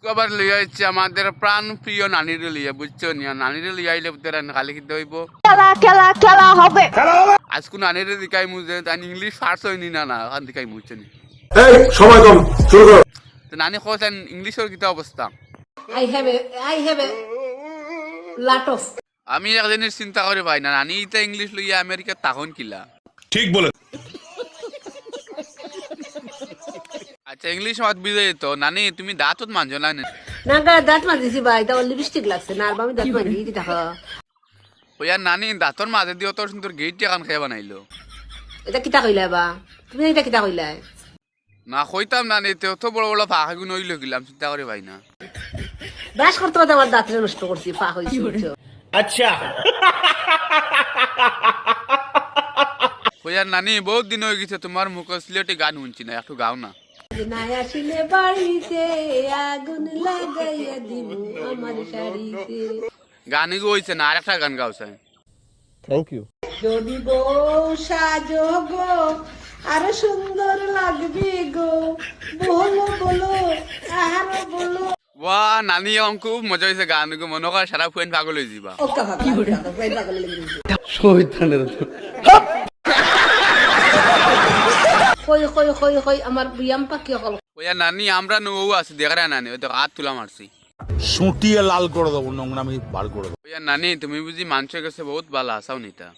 আবার লইয়া হচ্ছে আমাদের প্রাণ প্রিয় নানির লইয়া বুঝছ নিয়া নানির লইয়া আইলে তোরা খালি খেতে হইব। খেলা খেলা খেলা হবে। আজকু নানির দিকাই মুজে তাই ইংলিশ ফার্স্ট হয়নি না? না ওখান দিকাই মুজছে নি? এই সময় কম শুরু করো। তো নানি কোথায় ইংলিশের কিতা অবস্থা I have a I have a lot of আমি এক জিনিস চিন্তা করে পাই না নানি ইতা ইংলিশ লইয়া আমেরিকা তখন কিলা? ঠিক বলে আচ্ছা ইংলিশ মাত বিজয় তো নানি তুমি দাঁতত মানছো না নে? দাঁত ভাই তা লিপস্টিক লাগছে। না আর আমি দাঁত কি দেখা। ওয়া নানি দাঁতর মাঝে দিয়ে তোর সুন্দর গেট খেয়ে বানাইলো এটা কিতা কইলা বা? তুমি এটা কিতা কইলা? না কইতাম না নে তো বড় বড় ফাঁকা গুণ হইল গেলাম চিন্তা করে পাই না। ব্রাশ করতে করতে আমার দাঁতটা নষ্ট করছি পা হইছে ওয়ার নানি বহুত দিন হয়ে গেছে তোমার মুখ সিলেটে গান শুনছি না একটু গাও না। না আসিলে বাড়িতে আগুন লাগাইয়া দিব আমার শাড়িতে গানই হইছে না আর একটা গান গাওছে যদি বউ সাজো গো আরও সুন্দর লাগবে গো বলো বলো আর বলো ওয়া নানি খুব মজা হয়েছে গান গো মনে কর সারা ফুয়েন পাগল হয়ে যাবা কই কই কই কই আমার বিয়াম পাকি হল? ওয়া নানি আমরা নৌ আছে দেখারা নানি ওই তো হাত তুলা মারছি। সুটিয়ে লাল করে দেবো নোংরামি বার করে দেবো। ওয়া নানি তুমি বুঝি মানুষের কাছে বহুত আসাও নিতা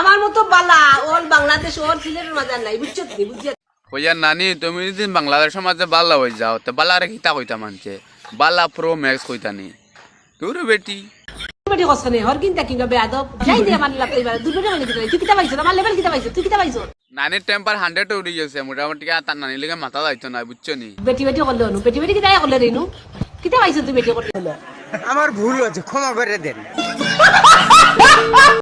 আমার মতো বালা অল বাংলাদেশ সিলেটের মাঝে নাই বুঝছ তুমি বুঝছ? ওয়া নানি তুমি যদি বাংলাদেশের মাঝে বাল্লা হয়ে যাও তো বাল্লা রে কিতা কইতা মানছে? বাল্লা প্রো ম্যাক্স কইতা নি। তোর বেটি। বেটি নেই হর কিনতা কিনবা যাই দিয়ে আমার তুই কিতা পাইছ? আমার লেভেল কিতা পাইছ? তুই কিতা পাইছ? নানির টেম্পার হান্ড্রেড উঠে গেছে মোটামুটি আর তার নানির লেগে মাথা যাইতো না বুঝছ নি? বেটি বেটি করলে অনু বেটি বেটি কিতাই করলে রেনু কিতা পাইছো তুই বেটি করলে আমার ভুল হয়েছে ক্ষমা করে দেন